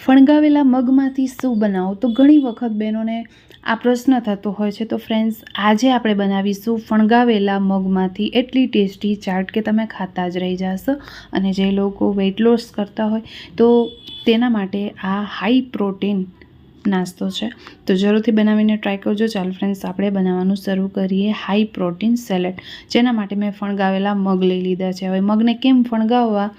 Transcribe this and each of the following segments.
ફણગાવેલા મગમાંથી શું બનાવો. તો ઘણી વખત બહેનોને આ પ્રશ્ન થતો હોય છે. તો ફ્રેન્ડ્સ આજે આપણે બનાવીશું ફણગાવેલા મગમાંથી એટલી ટેસ્ટી ચાટ કે તમે ખાતા જ રહી જશો અને જે લોકો વેઇટ લોસ કરતા હોય, તો તેના માટે આ હાઈ પ્રોટીન નાસ્તો છે. તો જરૂરથી બનાવીને ટ્રાય કરજો. ચાલો ફ્રેન્ડ્સ આપણે બનાવવાનું શરૂ કરીએ. હાઈ પ્રોટીન સેલેડ જેના માટે મેં ફણગાવેલા મગ લઈ લીધા છે. હવે મગને કેમ ફણગાવવા?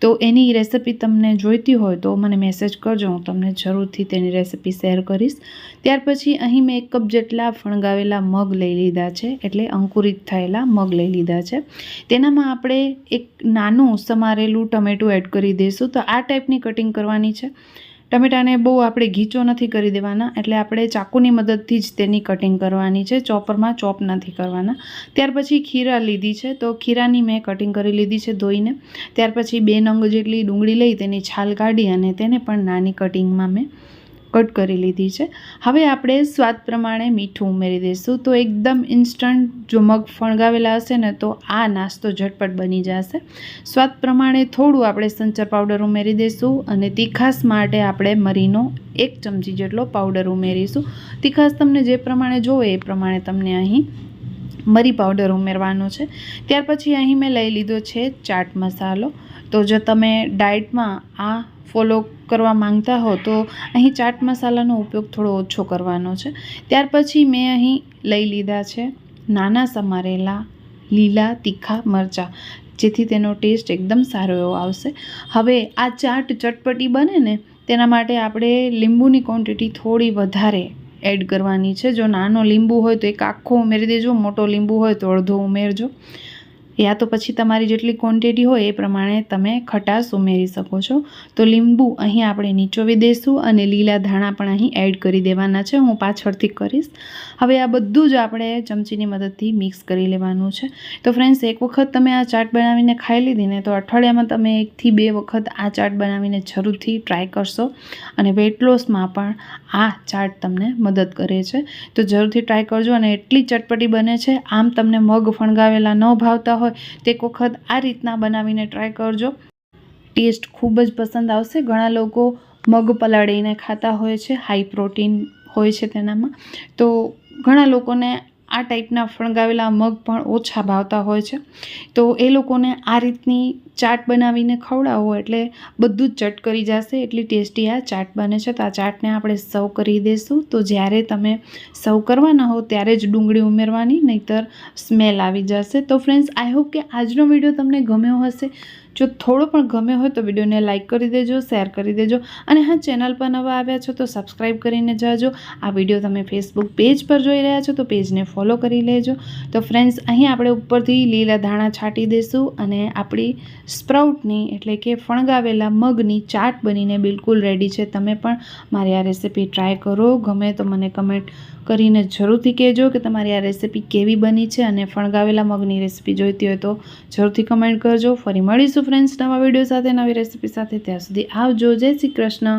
તો એની રેસિપી તમને જોઈતી હોય તો મને મેસેજ કરજો. હું તમને જરૂરથી તેની રેસિપી શેર કરીશ. ત્યાર પછી અહીં મેં એક કપ જેટલા ફણગાવેલા મગ લઈ લીધા છે. એટલે અંકુરિત થયેલા મગ લઈ લીધા છે. તેનામાં આપણે એક નાનું સમારેલું ટમેટું એડ કરી દઈશું. તો આ ટાઈપની કટિંગ કરવાની છે. ટમેટાને બહુ આપણે ઘીચો નથી કરી દેવાના, એટલે આપણે ચાકુની મદદથી જ તેની કટિંગ કરવાની છે, ચોપરમાં ચોપ નથી કરવાના. ત્યાર પછી ખીરા લીધી છે, તો ખીરાની મેં કટિંગ કરી લીધી છે ધોઈને. ત્યાર પછી બે નંગ જેટલી ડુંગળી લઈ તેની છાલ કાઢી અને તેને પણ નાની કટિંગમાં મેં કટ કરી લીધી છે. હવે આપણે સ્વાદ પ્રમાણે મીઠું ઉમેરી દઈશું. તો એકદમ ઇન્સ્ટન્ટ જો મગ ફણગાવેલા હશે ને તો આ નાસ્તો ઝટપટ બની જશે. સ્વાદ પ્રમાણે થોડું આપણે સંચર પાવડર ઉમેરી દઈશું અને તીખાસ માટે આપણે મરીનો એક ચમચી જેટલો પાવડર ઉમેરીશું. તીખાસ તમને જે પ્રમાણે જોવે એ પ્રમાણે તમને અહીં મરી પાવડર ઉમેરવાનો છે. ત્યાર પછી અહીં મેં લઈ લીધો છે ચાટ મસાલો. તો જો તમે ડાયટમાં આ ફોલો કરવા માંગતા હો, તો અહીં ચાટ મસાલાનો ઉપયોગ થોડો ઓછો કરવાનો છે. ત્યાર પછી મેં અહીં લઈ લીધા છે નાના સમારેલા લીલા તીખા મરચાં, જેથી તેનો ટેસ્ટ એકદમ સારો એવો આવશે. હવે આ ચાટ ચટપટી બને ને, તેના માટે આપણે લીંબુની ક્વોન્ટિટી થોડી વધારે એડ કરવાની છે. જો નાનો લીંબુ હોય તો એક આખો ઉમેરી દેજો, મોટો લીંબુ હોય તો અડધો ઉમેરજો. યા તો પછી તમારી જેટલી ક્વોન્ટિટી હોય એ પ્રમાણે તમે ખટાશ ઉમેરી શકો છો. તો લીંબુ અહીં આપણે નીચોવી દઈશું અને લીલા ધાણા પણ અહીં એડ કરી દેવાના છે. હું પાછળથી કરીશ. હવે આ બધું જ આપણે ચમચીની મદદથી મિક્સ કરી લેવાનું છે. તો ફ્રેન્ડ્સ એક વખત તમે આ ચાટ બનાવીને ખાઈ લીધીને તો અઠવાડિયામાં તમે એકથી બે વખત આ ચાટ બનાવીને જરૂરથી ટ્રાય કરશો અને વેટ લોસમાં પણ આ ચાટ તમને મદદ કરે છે. તો જરૂરથી ટ્રાય કરજો અને એટલી ચટપટી બને છે. આમ તમને મગ ફણગાવેલા ન ભાવતા હોય તે એક વખત આ રીતના બનાવીને ટ્રાય કરજો. ટેસ્ટ ખૂબ જ પસંદ આવશે. ઘણા લોકો મગ પલાળીને ખાતા હોય છે. હાઈ પ્રોટીન હોય છે તેનામાં. તો ઘણા લોકોને આ ટાઈપના ફણગાવેલા મગ પણ ઓછા ભાવતા હોય છે. તો એ લોકોને આ રીતની ચાટ બનાવીને ખવડાવો એટલે બધું જ ચટ કરી જશે, એટલી ટેસ્ટી આ ચાટ બને છે. તો આ ચાટને આપણે સર્વ કરી દઈશું તો જ્યારે તમે સર્વ કરવાના હો ત્યારે જ ડુંગળી ઉમેરવાની, નહીંતર સ્મેલ આવી જશે. તો ફ્રેન્ડ્સ આઈ હોપ કે આજનો વીડિયો તમને ગમ્યો હશે. જો થોડો પણ ગમ્યો હોય તો વિડીયોને લાઇક કરી દેજો, શેર કરી દેજો અને હા, ચેનલ પર નવા આવ્યા છો તો સબસ્ક્રાઈબ કરીને જાજો. આ વીડિયો તમે ફેસબુક પેજ પર જોઈ રહ્યા છો તો પેજને ફોલો કરી લેજો. તો ફ્રેન્ડ્સ, અહીં આપણે ઉપરથી લીલા ધાણા છાંટી દઈશું અને આપણી સ્પ્રાઉટની એટલે કે ફણગાવેલા મગની ચાટ બનીને બિલકુલ રેડી છે. તમે પણ મારી આ રેસીપી ટ્રાય કરો. ગમે તો મને કમેન્ટ કરીને જરૂરથી કહેજો કે તમારી આ રેસીપી કેવી બની છે અને ફણગાવેલા મગની રેસીપી જોઈતી હોય તો જરૂરથી કમેન્ટ કરજો. ફરી મળીશું ફ્રેન્ડ્સ નવા વીડિયો સાથે નવી રેસીપી સાથે ત્યાં સુધી આવજો. જય શ્રી કૃષ્ણ.